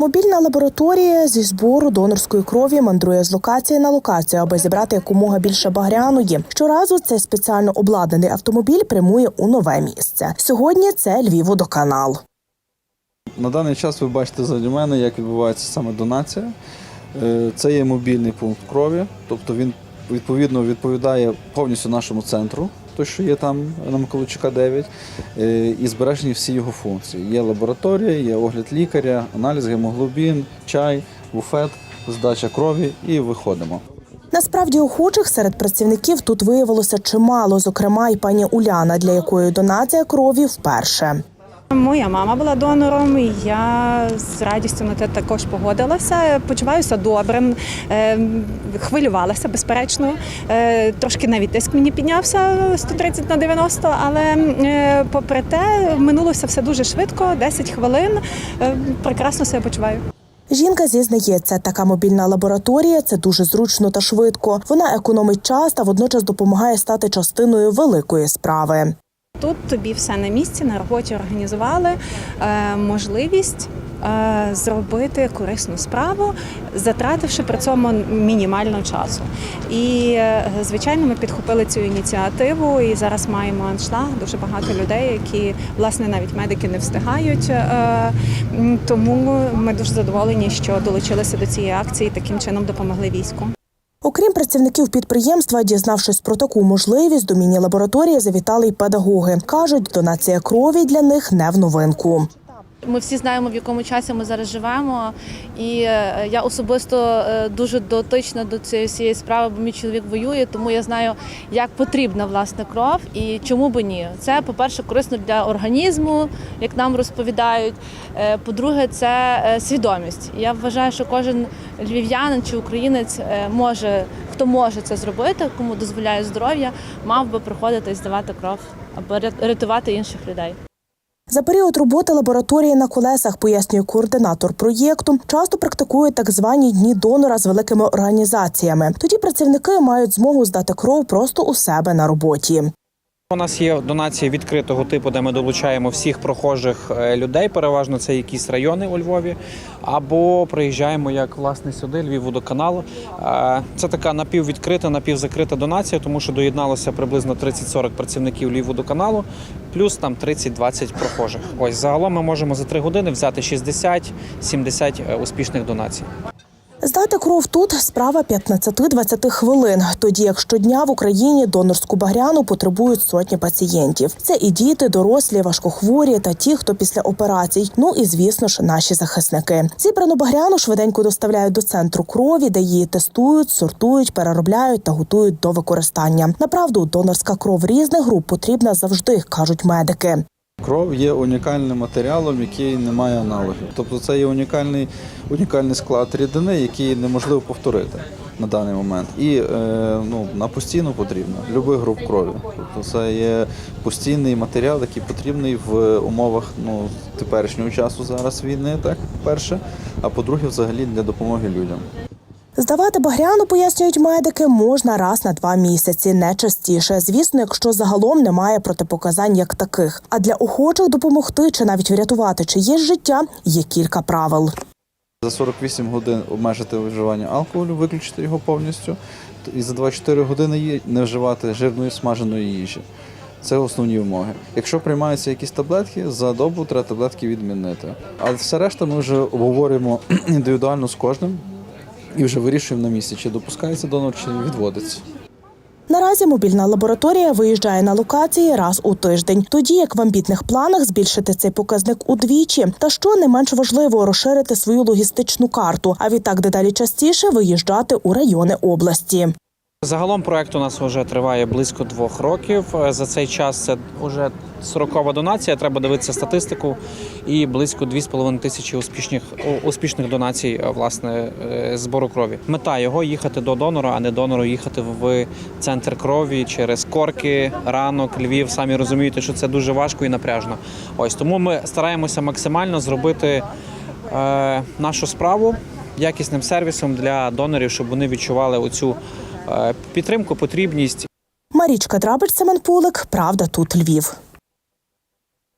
Мобільна лабораторія зі збору донорської крові мандрує з локації на локацію, аби зібрати якомога більше багряної. Щоразу цей спеціально обладнаний автомобіль прямує у нове місце. Сьогодні це Львівводоканал. На даний час ви бачите заді мене, як відбувається саме донація. Е, Це є мобільний пункт крові, тобто він відповідно відповідає повністю нашому центру, той, що є там на Миколичука 9, е, і збережені всі його функції. Є лабораторія, є огляд лікаря, аналіз гемоглобін, чай, буфет, здача крові і виходимо. Насправді охочих серед працівників тут виявилося чимало, зокрема, і пані Уляна, для якої донація крові вперше. Моя мама була донором, і я з радістю на те також погодилася. Почуваюся добре, е, хвилювалася, безперечно. Е, Трошки навіть тиск мені піднявся 130 на 90, але е, попри те, минулося все дуже швидко, 10 хвилин. Е, Прекрасно себе почуваю. Жінка зізнається, така мобільна лабораторія це дуже зручно та швидко. Вона економить час та водночас допомагає стати частиною великої справи. Тут тобі все на місці, на роботі організували е, можливість е, зробити корисну справу, затративши при цьому мінімально часу. І е, звичайно, ми підхопили цю ініціативу, і зараз маємо аншлаг. Дуже багато людей, які власне навіть медики не встигають. Тому ми дуже задоволені, що долучилися до цієї акції, і таким чином допомогли війську. Окрім працівників підприємства, дізнавшись про таку можливість, до міні-лабораторії завітали й педагоги. кажуть, донація крові для них не в новинку. Ми всі знаємо, в якому часі ми зараз живемо, і е, я особисто е, дуже дотична до цієї всієї справи, бо мій чоловік воює, тому я знаю, як потрібна власне кров і чому би ні. Це, по-перше, корисно для організму, як нам розповідають. Е, По-друге, це свідомість. Я вважаю, що кожен львів'янин чи українець може, хто може це зробити, кому дозволяє здоров'я, мав би приходити і здавати кров, ря- рятувати інших людей. За період роботи лабораторії на колесах, пояснює координатор проєкту, часто практикують так звані дні донора з великими організаціями. Тоді працівники мають змогу здати кров просто у себе на роботі. У нас є донація відкритого типу, де ми долучаємо всіх прохожих е, людей. Переважно це якісь райони у Львові, або приїжджаємо як власне сюди, Львів водоканал. Е, Це така напіввідкрита, напівзакрита донація, тому що доєдналося приблизно 30-40 працівників Львів водоканалу, плюс там 30-20 прохожих. Ось загалом ми можемо за 3 години взяти 60-70 е, успішних донацій. Здати кров тут справа 15-20 хвилин. Тоді як щодня в Україні донорську багряну потребують сотні пацієнтів. Це і діти, дорослі, важкохворі та ті, хто після операцій. Ну і звісно ж, наші захисники. Зібрану багряну швиденько доставляють до центру крові, де її тестують, сортують, переробляють та готують до використання. Направду, донорська кров різних груп потрібна завжди, кажуть медики. Кров є унікальним матеріалом, який не має аналогів. Тобто це є унікальний, унікальний склад рідини, який неможливо повторити на даний момент. І е, ну, на постійно потрібно любих груп крові. Тобто це є постійний матеріал, який потрібний в умовах ну, теперішнього часу зараз війни, так, перше, а по-друге, взагалі для допомоги людям. Здавати багряну, пояснюють медики, можна раз на два місяці, не частіше. Звісно, якщо загалом немає протипоказань як таких. А для охочих допомогти чи навіть врятувати чиєсь життя є кілька правил. За 48 годин обмежити вживання алкоголю, виключити його повністю, і за 24 години не вживати жирної смаженої їжі. Це основні вимоги. Якщо приймаються якісь таблетки, за добу треба таблетки відмінити. А все решта ми вже обговорюємо індивідуально з кожним і вже вирішуємо на місці, чи допускається донор, чи відводиться. Наразі мобільна лабораторія виїжджає на локації раз у тиждень, тоді як в амбітних планах збільшити цей показник удвічі, та що не менш важливо розширити свою логістичну карту, а відтак дедалі частіше виїжджати у райони області. Загалом проект у нас вже триває близько двох років. Е, За цей час це вже 40 донація. Треба дивитися статистику, і близько 2,5 тисячі успішних успішних донацій е, власне е, збору крові. Мета його їхати до донора, а не донору їхати в центр крові через корки, ранок, Львів. Самі розумієте, що це дуже важко і напряжно. Ось тому ми стараємося максимально зробити е, нашу справу якісним сервісом для донорів, щоб вони відчували оцю підтримку, потрібність Марічка Драбич, Семен Пулик, Правда, тут Львів.